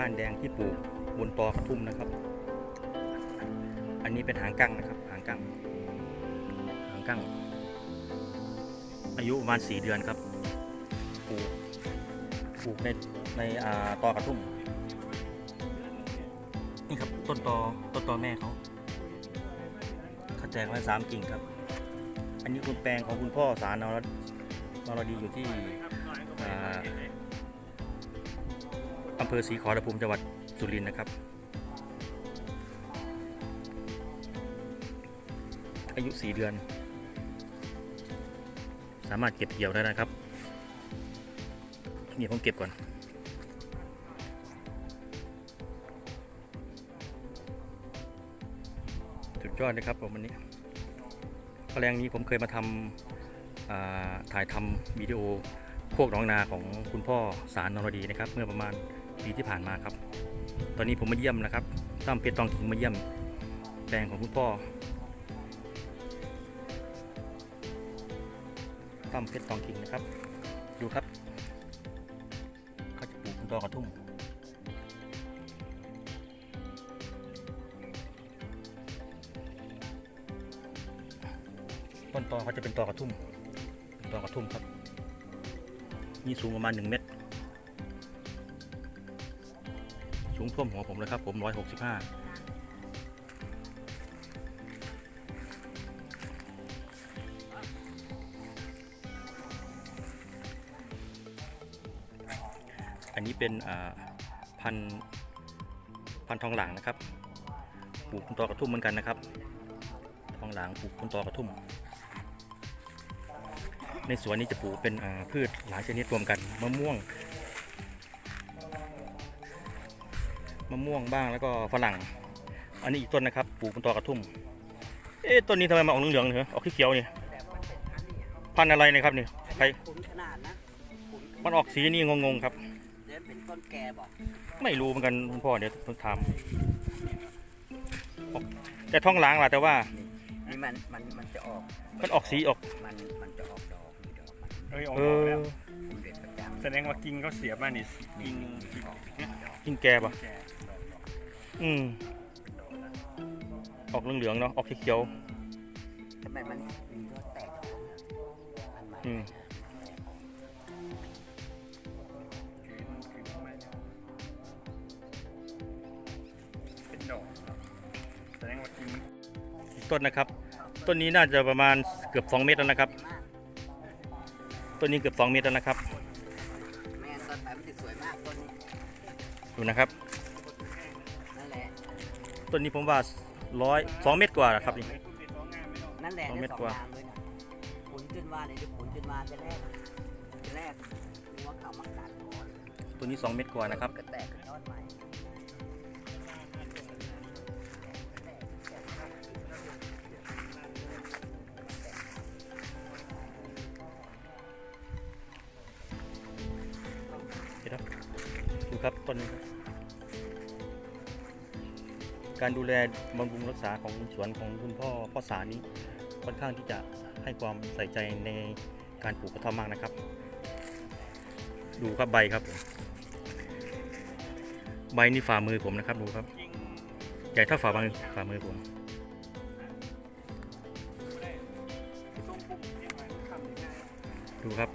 ก้านแดงที่ปลูกบนตอกระทุ่มนะครับ อันนี้เป็นหางกั้งนะครับ หางกั้งหางกั้งอายุประมาณสี่เดือนครับปลูกปลูกในในอ่าตอกระทุ่มนี่ครับต้นตอต้นตอแม่เขาเขาแจกไว้สามกิ่งครับ อันนี้คุณแปลงของคุณพ่อสารนรนรดีอยู่ที่ เภอศรีขอรภูมิจังหวัดสุรินทร์นะครับ อายุ 4 เดือน สามารถเก็บเกี่ยวได้นะครับ นี่ผมเก็บก่อนสุดยอดเลยครับผมวันนี้พแรงนี้ผมเคยมาทำถ่ายทำวิดีโอโคกน้องนาของคุณพ่อสารนรดีนะครับ เมื่อประมาณ ปีที่ผ่านมาครับ ตอนนี้ผมมาเยี่ยมนะครับตั้มเพชรตองขิงมาเยี่ยมแปลงของคุณพ่อตั้มเพชรตองขิงนะครับ ดูครับเขาจะปลูกคุณตอกระทุ่มต้นตอเขาจะเป็นตอกระทุ่มตอกระทุ่มครับ นี่สูงประมาณหนึ่งเมตร ท่วมหัวผมเลยครับ ผมร้อยหกสิบห้าอันนี้เป็นพันธุ์พันธุ์ทองหลางนะครับปลูกคุณตอกระทุ่มเหมือนกันนะครับ ทองหลางปลูกคุณตอกระทุ่ม ในสวนนี้จะปลูกเป็นพืชหลายชนิดรวมกันมะม่วง มะม่วงบ้างแล้วก็ฝรั่ง อันนี้อีกต้นนะครับปลูกบนตอกระทุ่ม เอ๊ะต้นนี้ทำไมมาออกเหลืองๆเหรอออกเขียวๆนี่พันธุ์อะไรเนะครับนี่ใครขุนขนาดนะขุนมันออกสีนี่งงๆครับเดี๋ยวเป็นต้นแก่บอกไม่รู้เหมือนกันคุณพ่อเดี๋ยวต้องถามออกแต่ท้องล้างล่ะแต่ว่านี่มันมันมันจะออกมันออกสีออกมันมันจะออกดอกมีดอกมันเอ้ยออกเอดอกอแล้วผมเด็ดประจแสดงว่ากิ่งเขาเสียบมานี่กิ่งกิ่งเนี่ยกินแก่ปะแก่ อืม ออกเหลืองๆเนาะ ออกเขียวำทำไมมันมียอดแตกมันมาๆอืม เป็นดอกแสดงว่ากิ่งมันอีกต้นนะครับ ต้นนี้น่าจะประมาณเกือบ 2 เมตรแล้วนะครับ มากต้นนี้เกือบ 2 เมตรแล้วนะครับ แม่ต้นไปมันจะสวยมากต้นนี้ดูนะครับนั่นแหละ ต้นนี้ผมว่าร้อยสองเมตรกว่านะครับนี่ นั่นแหละสองได้เม็ดสองกว่างามเลยนะขุนขึ้นมาเลยเดี๋ยวขุนขึ้นมาจะแรกจะแรกนึกว่าเขามากัดก่อนตัวนี้2เมตรกว่านะครับก็แตกเป็นยอดใหม่เห็นไหมดูครับต้นนี้ การดูแลบำรุงรักษาของสวนของคุณพ่อพ่อสานี้ค่อนข้างที่จะให้ความใส่ใจในการปลูกกระท่อมมากนะครับ ดูครับใบครับ ใบนี่ฝ่ามือผมนะครับดูครับใหญ่เท่าฝ่ามือฝ่ามือผมดูครับ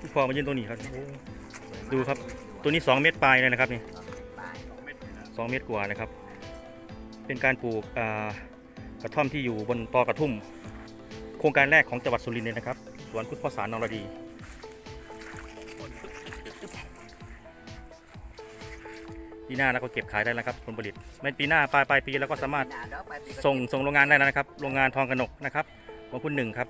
พี่พอมายืนตรงนี้ครับ ดูครับ ตัวนี้ 2 เมตรปลายเลยนะครับนี่ 2 เมตรกว่านะครับ เป็นการปลูกกระท่อมที่อยู่บนตอกระทุ่ม โครงการแรกของจังหวัดสุรินทร์เลยนะครับ สวนคุณพ่อสารนรดีปีหน้าเราก็เก็บขายได้แล้วครับผลผลิตไม่ปีหน้าปลายปลายปีเราก็สามารถส่งส่งโรงงานได้แล้วนะครับ โรงงานทองกระหนกนะครับของคุณหนึ่งครับ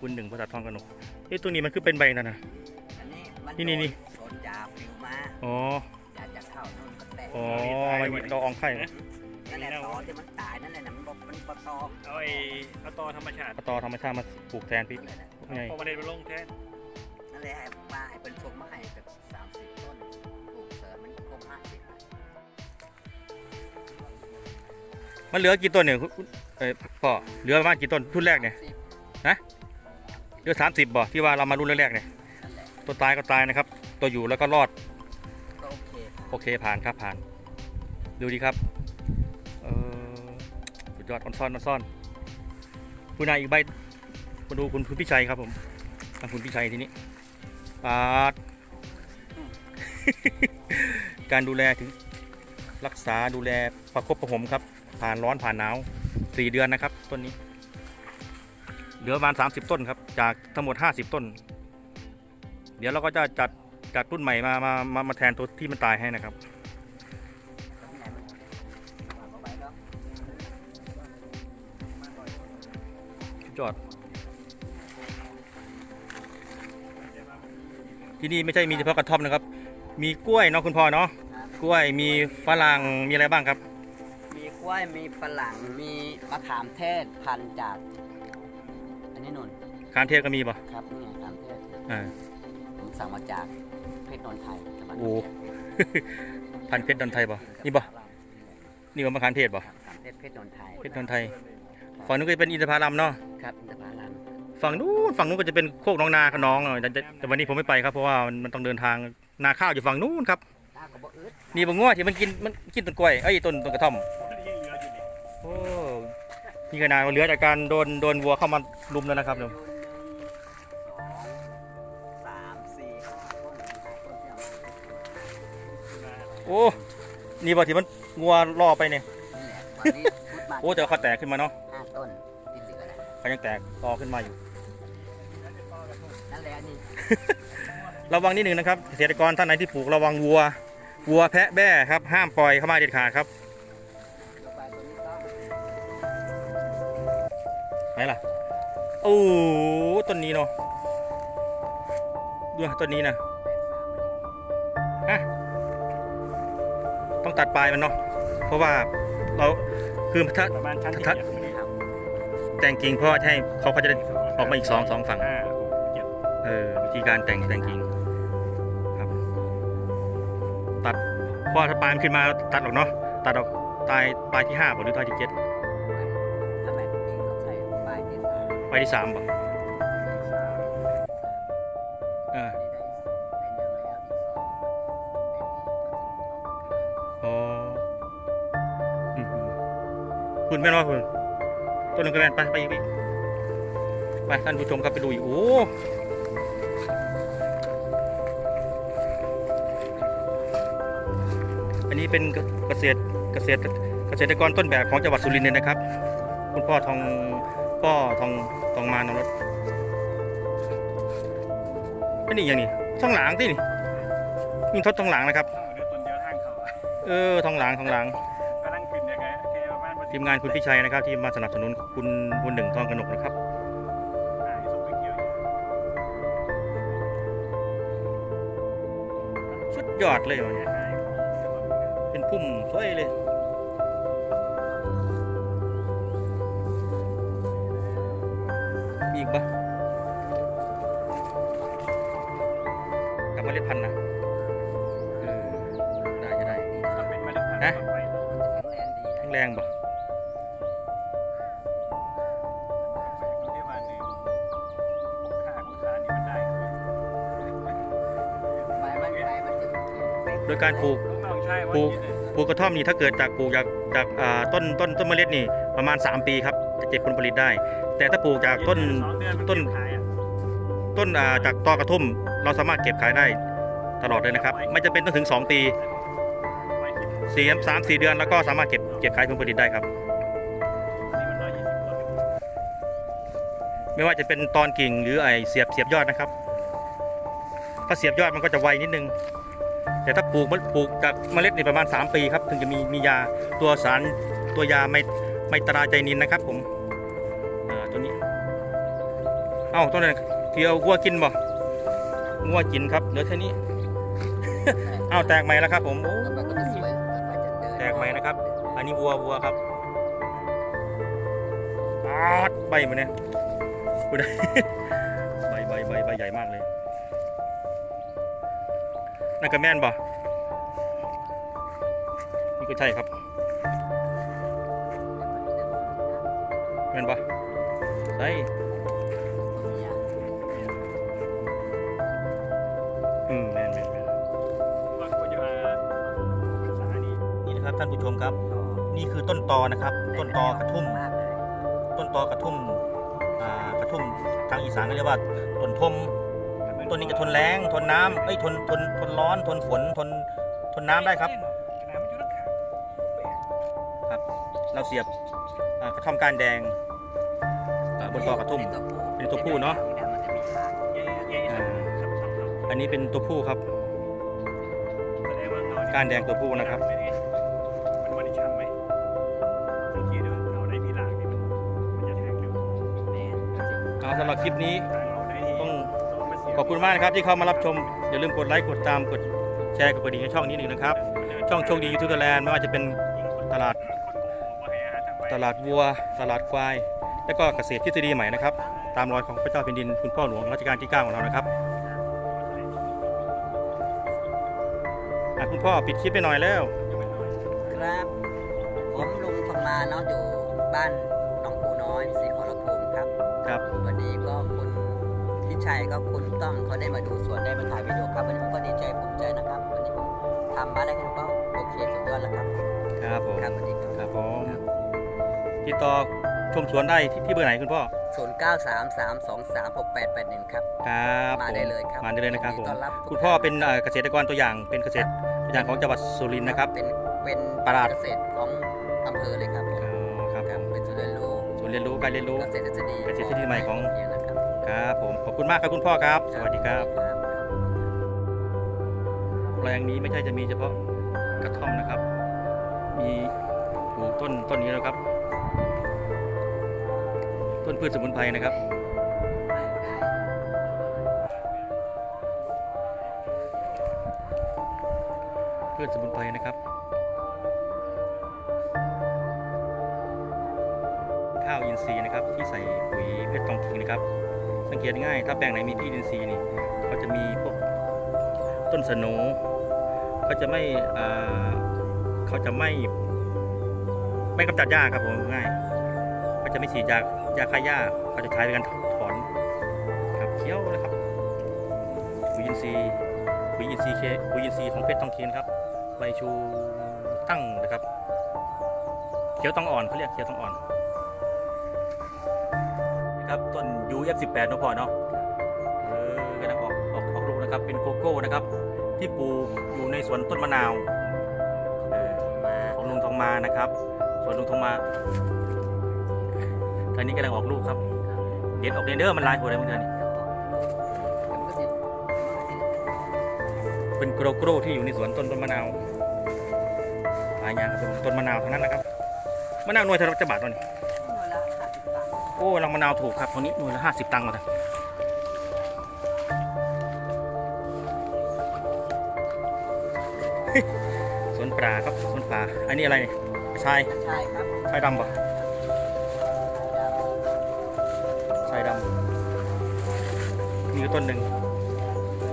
คุณหนึ่งบริษัททองกระหนกเอ้ตัวนี้มันคือเป็นใบนะนะนี่นี่นี่อ๋อ อ๋อมันมีดอกอองไข่นั่นแหละตอนที่มันตายนั่นแหละนะมันบอกมันปตอเอาไอ้เอาตอธรรมชาติเอาตอธรรมชาติมาปลูกแทนพี่ไงพอมาเด็นไปลงแทนนั่นแหละให้ป้าให้เป็นชมมาให้แบบสามสิบต้นปลูกเสริมมันครบห้าสิบมันเหลือกี่ต้นเนี่ยคุณคุณเอ้ยพ่อเหลือประมาณกี่ต้นทุ่นแรกเนี่ยสิบเหลือสามสิบบ่ที่ว่าเรามารุ่นแรกๆเนี่ยนั่นแหละตัวตายก็ตายนะครับ ตัวอยู่แล้วก็รอดก็ โอเคผ่านครับผ่าน ดูดีครับเออสุดยอดออนซ่อนออนซ่อนคุณนายอีกใบมาดูคุณคุณพิชัยครับผมทางคุณพิชัยทีนี้ปาดการดูแลถึงรักษาดูแลประคบประหงมครับ ผ่านร้อนผ่านหนาวสี่เดือนนะครับ ต้นนี้ เหลือประมาณ30ต้นครับ จากทั้งหมด50ต้น เดี๋ยวเราก็จะจัด จัดรุ่นใหม่มามามามาแทนตัวที่มันตายให้นะครับแล้วที่ไหนมันวางเอาไว้แล้วสุดยอด ที่นี่ไม่ใช่มีเฉพาะกระท่อมนะครับ มีกล้วยเนาะคุณพ่อเนาะครับกล้วยมีฝรั่งมีอะไรบ้างครับ มีกล้วยมีฝรั่งมีมะขามเทศพันธุ์จาก อันนี้นุ่นคานเทศก็มีป่ะครับนี่ไงมะขามเทศอ่าผมสั่งมาจาก เพชรนนทไทยจังหวัดโอ้นนทบุรีพันธุ์เพชรดอนไทยป่ะนี่ป่ะนี่ว่ามะขามเทศป่ะมะขามเทศเพชรนนทไทยเพชรดอนไทย ฝั่งนู้นก็จะเป็นอินทผลัมเนาะ ครับอินทผลัมฝั่งนู้นฝั่งนู้นก็จะเป็นโคกน้องนากับน้องเนาะแต่แต่แต่วันนี้ผมไม่ไปครับเพราะว่ามันมันต้องเดินทางนาข้าวอยู่ฝั่งนู้นครับหน้าก็บ่อึดนี่บางง้อที่มันกินมันกินต้นกล้วยเอ้ยต้นต้นกระท่อมมันยังเหลืออยู่นี่โอ้นี่ขนาดเหลือจากการโดนโดนวัวเข้ามาลุมแล้วนะครับอเดี๋ย โอ้นี่บ่ที่มันงัวล่อไปเนี่ยนี่แหละวันนี้พุดมาโอ้แต่ว่าเขาแตกขึ้นมาเนาะห้าต้นที่เหลือนะเขายังแตกต่อขึ้นมาอยู่ นั่นแหละนี่ระวังนิดหนึ่งนะครับเกษตรกรท่านไหนที่ปลูกระวังวัว วัวแพะแบ้ครับห้ามปล่อยเข้ามาเด็ดขาดครับต่อไปตัวนี้ต้องไหนล่ะโอ้ต้นนี้เนาะดูนะต้นนี้นะ แปดสาม ต้องตัดปลายมันเนาะเพราะว่าเราคือถ้าประมาณชั้นที่ทัดเจ็ดนี่ครับแต่งกิ่งเพราะว่าให้เขาก็จะได้ ออกมาอีกสองสองฝั่ง ห้าหกเจ็ดเออวิธีการแต่งแต่งกิ่งครับ ตัดเพราะว่าถ้าปลายมันขึ้นมาตัดออกเนาะตัดออกปลายปลายที่ห้าหรือปลายที่เจ็ดถ้าแบบนี้เขาใช้ป้ายที่สามปลายที่สามป่ แม่นว่าคุณต้นหนึงก็แม่นไปไปอีกพี่ไปท่านผู้ชมครับไปดูอีกโอ้อันนี้เป็นเกษตรเกษตรเกษตรกรต้นแบบของจังหวัดสุรินทร์เลยนะครับ คุณพ่อทองพ่อทองทองมานรถเป็นอีกอย่างนี้ทองหลางที่นี่มีทดทองหลางนะครับเดี๋ยวต้นเดียวทางเขาอะเออทองหลางทองหลางกำลัง ทีมงานคุณพิชัยนะครับ ที่มาสนับสนุนคุณคุณหนึ่งทองกนกนะครับอ่าส่งไปเกี่ยวอยู่สุดยอดเลยวันนี้เป็นพุ่มสวยเลยมีอีกปะกับเมล็ดพันธุ์นะเออได้จะได้ถ้าเป็นเมล็ดพันธุ์ฮะต่อไปแข็งแรงดีนะแข็งแรงปะ ยการปลูกต้องใช่ว่าปลูกนี่เนี่ยปลูกกระท่อมนี่ถ้าเกิดจากปลูกจากจากอ่าต้นต้นต้นเมล็ดนี่ประมาณ 3 ปีครับจะเก็บผลผลิตได้ แต่ถ้าปลูกจากต้นสองเดือนมันต้นเก็บขายอะต้นอ่าจากตอกระทุ่มเราสามารถเก็บขายได้ตลอดเลยนะครับ ไม่จำเป็นต้องถึง 2 ปีไว้กินสี่สามสี่เดือนแล้วก็สามารถเก็บเก็บขายผลผลิตได้ครับนี่มันร้อยยี่สิบต้นไม่ว่าจะเป็นตอนกิ่งหรือไอเสียบเสียบยอดนะครับ ถ้าเสียบยอดมันก็จะไวนิดนึง แต่ถ้าปลูกมันปลูกจากเมล็ดนี่ประมาณ 3 ปีครับ ถึงจะมีมียาตัวสารตัวยาไม่ไม่ตราใจนินนะครับ ผมอ่าตัวนี้ เอ้าต้นนั้นที่เอาวัวกินบ่งัวกินครับเหลือแค่นี้ เอ้าแตกใหม่แล้วครับ ผมโอ้ต่อไปก็จะสวยต่อไปจะเดินแตกใหม่นะครับ อันนี้วัววัวครับอาดใบมันเนี่ยใบใบใบใบใหญ่มากเลย นั่นก็แม่นบ่นี่ก็ใช่ครับแม่นบ่ใช่อืมแม่นแม่นแม่นว่าเขาจะมาภาษานี้นี่นะครับท่านผู้ชมครับ นี่คือต้นตอนะครับ ต้นตอกระทุ่มมากเลยต้นตอกระทุ่ม อ่ากระทุ่มทางอีสานก็เรียกว่าต้นทม ต้นนี้จะทนแรงทนน้ำเอ้ยทนทนทนร้อนทนฝนทนทนน้ำได้ครับน้ำมันอยู่ทั้งขาครับ เราเสียบอ่ากระท่อมก้านแดงอ่าบนตอกระทุ่มเป็นตัวผู้เนอะมันจะมีหางใหญ่ใหญ่ซ้ำซ้ำซ้ำอันนี้เป็นตัวผู้ครับแสดงว่าเงาก้านแดงตัวผู้นะครับมันวันนี้ช้ำไหมสังเกตดูเราได้พี่หลากนี่มันมันจะแทงเร็วแม่นเอาสำหรับคลิปนี้ ขอบคุณมากนะครับที่เข้ามารับชม อย่าลืมกดไลค์กดตามกดแชร์กดกระดิ่งให้ช่องนี้หนึ่งนะครับ ช่องโชคดียูทูบแลนด์ไม่ว่าจะเป็นตลาด ตลาดวัว ตลาดควาย และก็เกษตรทฤษฎีใหม่นะครับ ตามรอยของพระเจ้าแผ่นดินคุณพ่อหลวงรัชกาลที่ 9 ของเรานะครับคุณพ่อปิดคลิปไปหน่อยแล้ว ครับ ผมลุงทองมาเนาะอยู่บ้านหนองปูน้อยศรีขอ ชัยก็คุณต้อมเขาได้มาดูสวนได้มาถ่ายวิดีโอครับวันนี้ผมก็ดีใจภูมิใจนะครับวันนี้ผมทำมาได้แค่นี้ก็โอเคสุดยอดแล้วครับครับผมครับวันนี้ก็ครับผมติดต่อชมสวนได้ที่ที่เบอร์ไหนคุณพ่อศูนย์เก้าสามสามสองสามหกแปดแปดหนึ่งครับ ครับมาผมได้เลยครับ มาได้เลยนะครับผมยินดีต้อนรับทุกคุณพ่อท่านเป็นเอ่อเกษตรกรตัวอย่างเป็นเกษตรตัวอย่างของจังหวัดสุรินทร์นะครับ เป็นเป็นตลาดเกษตรของอำเภอเลยครับผมอ๋อครับคผรับมเป็นศูนย์เรียนรู้ศูนย์เรียนรู้การเรียนรู้เกษตรทฤษฎีเกษตรทฤษฎีใหม่ของเนี่ยนะ ครับครับผมขอบคุณมากครับคุณพ่อครับ สวัสดีครับแปลงนี้ไม่ใช่จะมีเฉพาะกระท่อมนะครับ มีปลูกต้นต้นนี้แล้วครับ ต้นพืชสมุนไพรนะครับพืชสมุนไพรนะครับข้าวอินทรีย์นะครับที่ใส่ปุ๋ยเพชรทองคิงนะครับ สังเกตง่าย ถ้าแปลงไหนมีที่อินทรีนี่เขาจะมีพวกต้นสโหนเขาจะไม่เขาจะไม่ ไม่กำจัดหญ้าครับผมง่ายเขาจะไม่ฉีดยายาฆ่าหญ้าเขาจะใช้ในการถอนครับเคี้ยวนะครับปุ๋ยอินทรีย์ปุ๋ยอินทรีย์เคปุ๋ยอินทรีย์ของเพชรทองเคียนครับใบชูตั้งนะครับ เขียวต้องอ่อนเขาเรียกเขียวต้องอ่อน นะครับ ต้น UF18 เนาะพ่อเนาะเออกำลังออกออกออกลูกนะครับ เป็นโกโก้นะครับ ที่ปลูกอยู่ในสวนต้นมะนาวเออมาของลุงทองมานะครับ สวนลุงทองมาตอนนี้กำลังออกลูกครับ เด็ดออกเดนเดอร์มันลายหัวเลยมึงเดือนนี้เป็นโกรโกรที่อยู่ในสวนต้นต้นมะนาวหลายอย่างครับต้นมะนาวทั้งนั้นนะครับมะนาวหน่วยเท่าไหร่จะบาทตอนนี้ โอ้ลังมะนาวถูกครับตอนนี้หน่วยละห้าสิบตังค์มาแล้วสวนปลาครับสวนปลาอันนี้อะไรเนี่ยชายใช่ครับชายดำปะชายดำมีอยู่ต้นหนึ่ง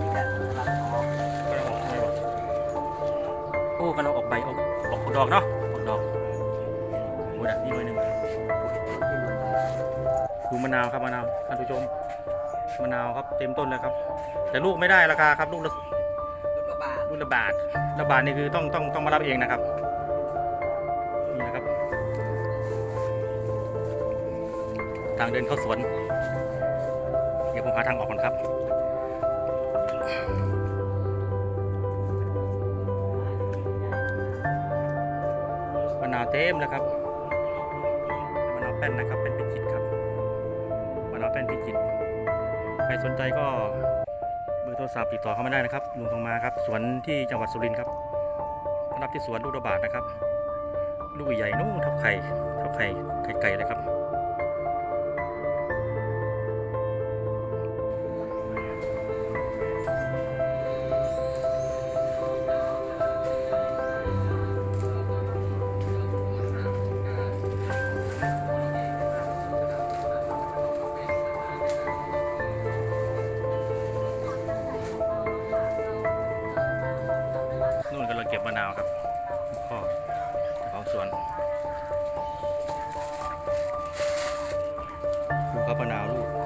นี่ก็กำลังออกก็เลยออกใช่ปะโอ้กันเราออกใบออกออกดอกเนาะ มะนาวครับมะนาวท่านผู้ชมมะนาวครับเต็มต้นเลยครับ แต่ลูกไม่ได้ราคาครับลูกละลูกกระบาดลูกละบาทละบาทนี่คือต้องต้องต้องมารับเองนะครับนี่นะครับ ทางเดินเข้าสวน เดี๋ยวผมหาทางออกก่อนครับมะนาวเต็มแล้วครับมะนาวแป้นนะครับเป็นพิจิตรครับมะนาว แป้นพิจิตรใครสนใจก็เบอร์โทรศัพท์ติดต่อเข้ามาได้นะครับลุงทองมาครับ สวนที่จังหวัดสุรินทร์ครับรับที่สวนลูกระบาดนะครับ ลูกใหญ่นู่นเท่าไข่เท่าไข่ไข่ไก่เลยครับ ดูครับมนาลูก